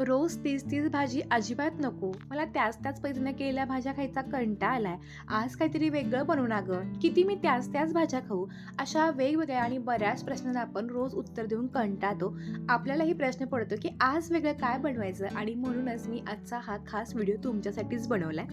रोज तीच तीच भाजी अजिबात नको. मला त्याच त्याच पद्धतीने केलेल्या भाज्या खायचा कंटा आलाय. आज काहीतरी वेगळं बनवू ना गं किती मी त्याच त्याच भाज्या खाऊ? अशा वेगवेगळ्या आणि बऱ्याच प्रश्नांना आपण रोज उत्तर देऊन कंटाळतो. आपल्यालाही प्रश्न पडतो की आज वेगळं काय बनवायचं? आणि म्हणूनच मी आजचा हा खास व्हिडिओ तुमच्यासाठीच बनवलाय.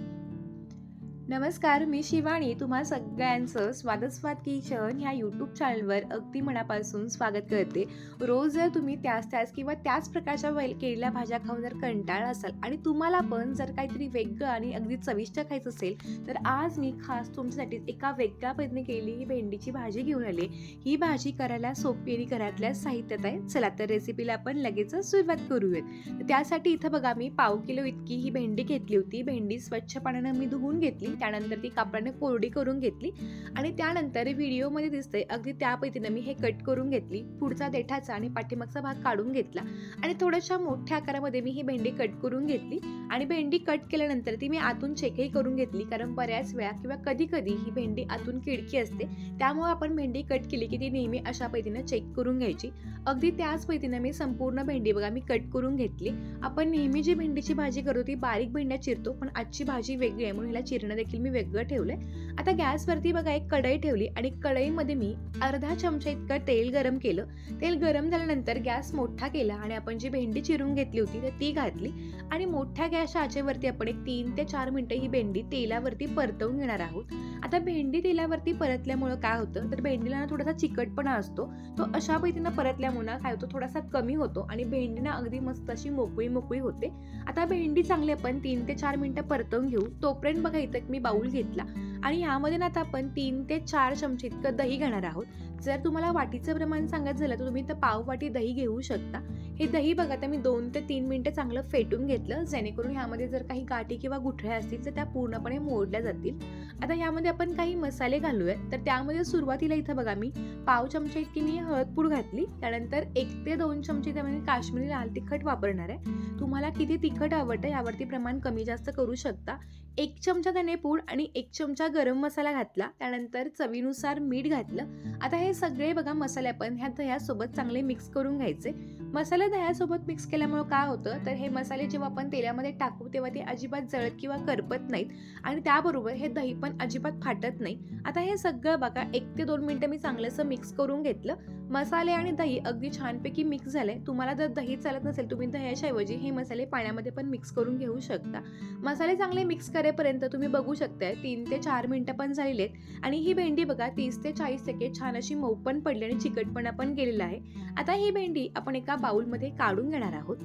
नमस्कार मी शिवानी. तुम्हा सगळ्यांचं स्वादस्वाद किचन ह्या यूट्यूब चॅनलवर अगदी मनापासून स्वागत करते. रोज जर तुम्ही त्याच त्याच किंवा त्याच प्रकारच्या वेल केलेल्या भाज्या खाऊन जर कंटाळा असाल आणि तुम्हाला पण जर काहीतरी वेगळं आणि अगदी चविष्ट खायचं असेल तर आज मी खास तुमच्यासाठी एका वेगळ्या पद्धतीने केली ही भेंडीची भाजी घेऊन आली. ही भाजी करायला सोपी आणि घरातल्या साहित्यात आहे. चला तर रेसिपीला आपण लगेच सुरुवात करूयात. तर त्यासाठी इथं बघा मी पाव किलो इतकी ही भेंडी घेतली होती. भेंडी स्वच्छ पाण्यानं मी धुवून घेतली. त्यानंतर ती कापडाने कोरडी करून घेतली आणि त्यानंतर व्हिडिओमध्ये दिसते अगदी त्या पद्धतीनं मी हे कट करून घेतली पुढचा देठाचा आणि पाठीमागचा भाग काढून घेतला आणि थोड्याशा मोठ्या आकारामध्ये मी ही भेंडी कट करून घेतली आणि भेंडी कट केल्यानंतर ती मी आतून चेकही करून घेतली कारण बऱ्याच वेळा किंवा कधी कधी ही भेंडी आतून किडकी असते त्यामुळे आपण भेंडी कट केली की ती नेहमी अशा पद्धतीनं चेक करून घ्यायची. अगदी त्याच पद्धतीनं मी संपूर्ण भेंडी बघा मी कट करून घेतली. आपण नेहमी जी भेंडीची भाजी करतो ती बारीक भेंड्या चिरतो पण आजची भाजी वेगळी आहे म्हणून हिला चिरणं देखील मी वेगळं ठेवलंय. आता गॅसवरती बघा एक कढई ठेवली आणि कढईमध्ये मी अर्धा चमचा इतकं तेल गरम केलं. तेल गरम झाल्यानंतर गॅस मोठा केला आणि आपण जी भेंडी चिरून घेतली होती तर ती घातली. आणि मोठ्या गॅसच्या आचेवरती आपण एक तीन ते चार मिनिटं ही भेंडी तेलावरती परतवून घेणार आहोत. आता भेंडी तेलावरती परतल्यामुळं काय होतं? तर भेंडीला ना थोडासा चिकटपणा असतो. तो अशा पद्धतीनं परतल्यामुळं काय होतो? थोडासा कमी होतो आणि भेंडी ना अगदी मस्त अशी मोकळी मोकळी होते. आता भेंडी चांगली आपण तीन ते चार मिनिटं परतवून घेऊ. तोपर्यंत बघा इथं मी बाऊल घेतला. आणि यामध्ये ना आता आपण तीन ते चार चमचे इतकं दही घेणार आहोत. जर तुम्हाला वाटीचं प्रमाण सांगत झालं तर तुम्ही तर पाव वाटी दही घेऊ शकता. हे दही बघा आता मी दोन ते तीन मिनटं चांगलं फेटून घेतलं. जेणेकरून ह्यामध्ये जर काही गाठी किंवा गुठळ्या असतील तर त्या पूर्णपणे मोडल्या जातील. आता ह्यामध्ये आपण काही मसाले घालूयात. तर त्यामध्ये सुरुवातीला इथं बघा मी पाव चमचे इतकी मी हळदपूड घातली. त्यानंतर एक ते दोन चमचे त्यामध्ये काश्मीरी लाल तिखट वापरणार आहे. तुम्हाला किती तिखट आवडतं यावरती प्रमाण कमी जास्त करू शकता. एक चमचा त्याने पूड आणि एक चमचा गरम मसाला घातला. त्यानंतर चवीनुसार मीठ घातलं. आता हे सगळे बघा मसाले आपण ह्या दह्यासोबत चांगले मिक्स करून घ्यायचे. मसाले दह्यासोबत मिक्स केल्यामुळे काय होतं? तर हे मसाले जेव्हा आपण तेलामध्ये टाकू तेव्हा ते अजिबात जळत किंवा करपत नाहीत. आणि त्याबरोबर हे दही पण अजिबात फाटत नाही. आता हे सगळं बघा एक ते दोन मिनटं मी चांगलंसं मिक्स करून घेतलं. मसाले आणि दही अगदी छानपैकी मिक्स झाले तुम्हाला जर दही चालत नसेल तुम्ही दह्याच्या ऐवजी हे मसाले पाण्यामध्ये पण मिक्स करून घेऊ शकता. मसाले चांगले मिक्स करेपर्यंत तुम्ही बघू शकताय. तीन ते चार मिनटं पण झालेले आहेत आणि ही भेंडी बघा तीस ते चाळीस सेकंड छान अशी मऊ पण पडली आणि चिकटपणा पण गेलेला आहे. आता ही भेंडी आपण एका बाउलमध्ये काढून घेणार आहोत.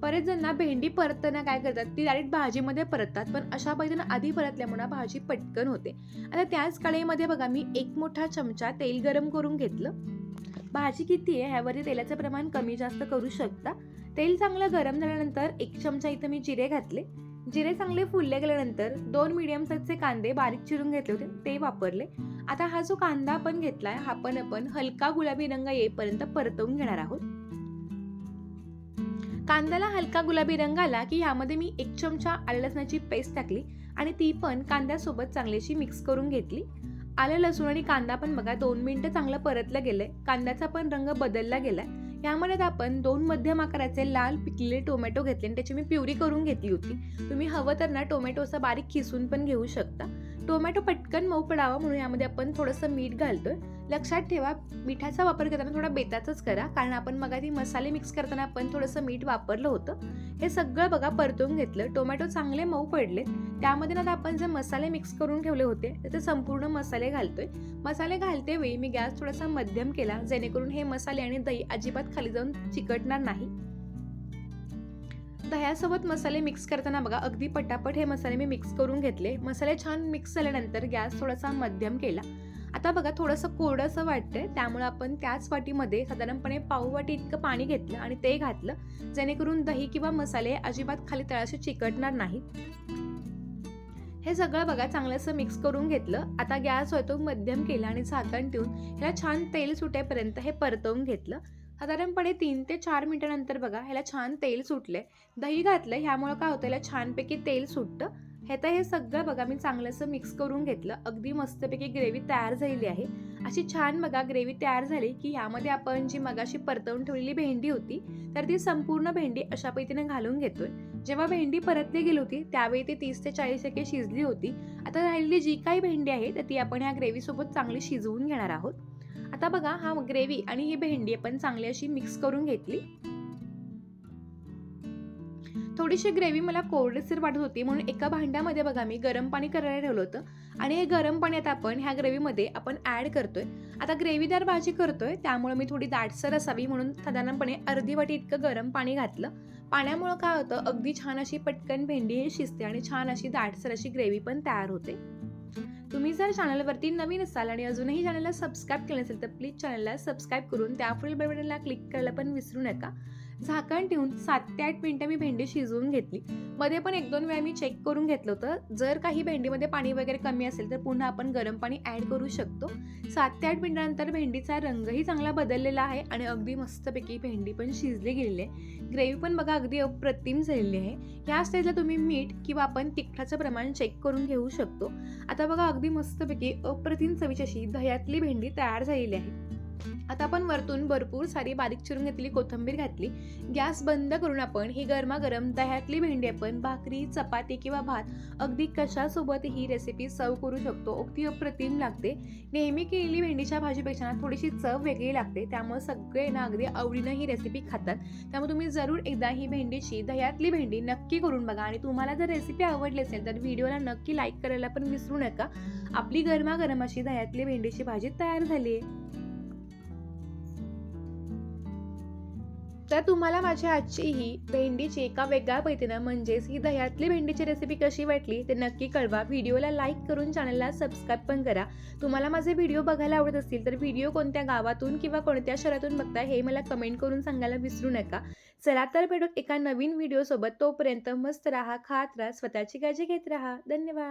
बरेच जण ना भेंडी परतताना काय करतात ती डायरेक्ट भाजीमध्ये परततात. पण अशा पद्धतीनं आधी परतल्यामुळे भाजी पटकन होते. आता त्याच कढईमध्ये बघा मी एक मोठा चमचा तेल गरम करून घेतलं. भाजी किती आहे? ह्यावरती तेलाचं प्रमाण कमी जास्त करू शकता. तेल चांगलं गरम झाल्यानंतर एक चमचा इथं मी जिरे घातले. जिरे चांगले फुलले गेल्यानंतर दोन मिडियम साईजचे कांदे बारीक चिरून घेतले होते ते वापरले. आता हा जो कांदा आपण घेतलाय हा पण आपण हलका गुलाबी रंग येईपर्यंत परतवून घेणार आहोत. कांद्याला हलका गुलाबी रंग आला की यामध्ये मी एक चमचा आलं लसणाची पेस्ट टाकली आणि ती पण कांद्यासोबत चांगलीशी मिक्स करून घेतली. आलं लसूण आणि कांदा पण बघा दोन मिनिटं चांगलं परतलं गेलंय. कांद्याचा पण रंग बदलला गेलाय. यामध्ये आपण दोन मध्यम आकाराचे लाल पिकलेले टोमॅटो घेतले आणि त्याची मी प्युरी करून घेतली होती. तुम्ही हवं तर ना टोमॅटो बारीक खिसून पण घेऊ शकता. टोमॅटो पटकन मऊ पडावा म्हणून यामध्ये आपण थोडंसं मीठ घालतोय. लक्षात ठेवा मिठाचा वापर करताना थोडा बेताचाच करा. कारण आपण मग मसाले मिक्स करताना आपण थोडंसं मीठ वापरलं होतं. हे सगळं बघा परतून घेतलं. टोमॅटो चांगले मऊ पडले त्यामध्ये ना आता आपण जे मसाले मिक्स करून ठेवले होते त्याचे संपूर्ण मसाले घालतोय. मसाले घालते वेळी मी गॅस थोडासा मध्यम केला जेणेकरून हे मसाले आणि दही अजिबात खाली जाऊन चिकटणार नाही. दह्यासोबत मसाले मिक्स करताना बघा अगदी पटापट हे मसाले मी मिक्स करून घेतले. मसाले छान मिक्स झाल्यानंतर गॅस थोडासा मध्यम केला. आता बघा थोडंसं कोरडंसं वाटतंय. त्यामुळे आपण त्याच वाटीमध्ये साधारणपणे पाववाटी इतकं पाणी घेतलं आणि ते घातलं जेणेकरून दही किंवा मसाले अजिबात खाली तळाशी चिकटणार नाहीत. हे सगळं बघा चांगलं असं मिक्स करून घेतलं. आता गॅस होतो मध्यम केला आणि झाकण ठेवून ह्याला छान तेल सुटेपर्यंत हे परतवून घेतलं. साधारणपणे तीन ते चार मिनिटानंतर बघा ह्याला छान तेल सुटले दही घातलं ह्यामुळं काय होतं ह्याला छानपैकी तेल सुटतं. हे तर हे सगळं बघा मी चांगलंसं मिक्स करून घेतलं. अगदी मस्तपैकी ग्रेव्ही तयार झालेली आहे. अशी छान बघा ग्रेव्ही तयार झाली की यामध्ये आपण जी मगाशी परतवून ठेवलेली भेंडी होती तर ती संपूर्ण भेंडी अशा पद्धतीने घालून घेतोय. जेव्हा भेंडी परतली गेली होती त्यावेळी ती तीस ते चाळीस टक्के शिजली होती. आता राहिलेली जी काही भेंडी आहे तर ती आपण ह्या ग्रेव्हीसोबत चांगली शिजवून घेणार आहोत. आता बघा हा ग्रेव्ही आणि ही भेंडी आपण चांगली अशी मिक्स करून घेतली. थोडीशी ग्रेव्ही मला कोरडेसर वाटत होती म्हणून एका भांड्यामध्ये बघा मी गरम पाणी करायला ठेवलं होतं. आणि हे गरम पाणी आता आपण ह्या ग्रेव्हीमध्ये आपण ॲड करतोय. आता ग्रेव्हीदार भाजी करतोय त्यामुळे मी थोडी दाटसर असावी म्हणून साधारणपणे अर्धी वाटी इतकं गरम पाणी घातलं. पाण्यामुळं काय होतं अगदी छान अशी पटकन भेंडी शिजते आणि छान अशी दाटसर अशी ग्रेव्ही पण तयार होते. तुम्ही जर चॅनलवरती नवीन असाल आणि अजूनही चॅनलला सबस्क्राईब केलं नसेल तर प्लीज चॅनलला सबस्क्राईब करून त्या पुढील बेल बटनला क्लिक करायला पण विसरू नका. झाकण ठेवून सात ते आठ मिनटं मी भेंडी शिजवून घेतली. मध्ये पण एक दोन वेळा मी चेक करून घेतलं होतं. जर काही भेंडीमध्ये पाणी वगैरे कमी असेल तर पुन्हा आपण गरम पाणी ॲड करू शकतो. सात ते आठ मिनटानंतर भेंडीचा रंगही चांगला बदललेला आहे आणि अगदी मस्तपैकी भेंडी पण शिजली गेलेली आहे. ग्रेव्ही पण बघा अगदी अप्रतिम झालेली आहे. ह्या स्टेजला तुम्ही मीठ किंवा आपण तिखटाचं प्रमाण चेक करून घेऊ शकतो. आता बघा अगदी मस्तपैकी अप्रतिम चवीची अशी दह्यातली भेंडी तयार झालेली आहे. आता आपण वरतून भरपूर सारी बारीक चिरून घेतलेली कोथिंबीर घातली. गॅस बंद करून आपण ही गरमागरम दह्यातली भेंडी आपण भाकरी चपाती किंवा भात अगदी कशासोबत ही रेसिपी सर्व करू शकतो अगदी अप्रतिम लागते. नेहमी केलेली भेंडीच्या भाजीपेक्षा ना थोडीशी चव वेगळी लागते त्यामुळे सगळे ना अगदी आवडीनं ही रेसिपी खातात. त्यामुळे तुम्ही जरूर एकदा ही भेंडीची दह्यातली भेंडी नक्की करून बघा आणि तुम्हाला जर रेसिपी आवडली असेल तर व्हिडिओला नक्की लाईक करायला पण विसरू नका. आपली गरमागरम अशी दह्यातली भेंडीची भाजी तयार झाली आहे. तर तुम्हाला माझ्या आजची ही भेंडीची एका वेगळ्या पद्धतीनं म्हणजेच ही दह्यातली भेंडीची रेसिपी कशी वाटली ते नक्की कळवा. व्हिडिओला लाईक करून चॅनलला सबस्क्राईब पण करा. तुम्हाला माझे व्हिडिओ बघायला आवडत असतील तर व्हिडिओ कोणत्या गावातून किंवा कोणत्या शहरातून बघता हे मला कमेंट करून सांगायला विसरू नका. चला तर भेटू एका नवीन व्हिडिओसोबत तोपर्यंत मस्त राहा खात राहा स्वतःची काळजी घेत राहा. धन्यवाद.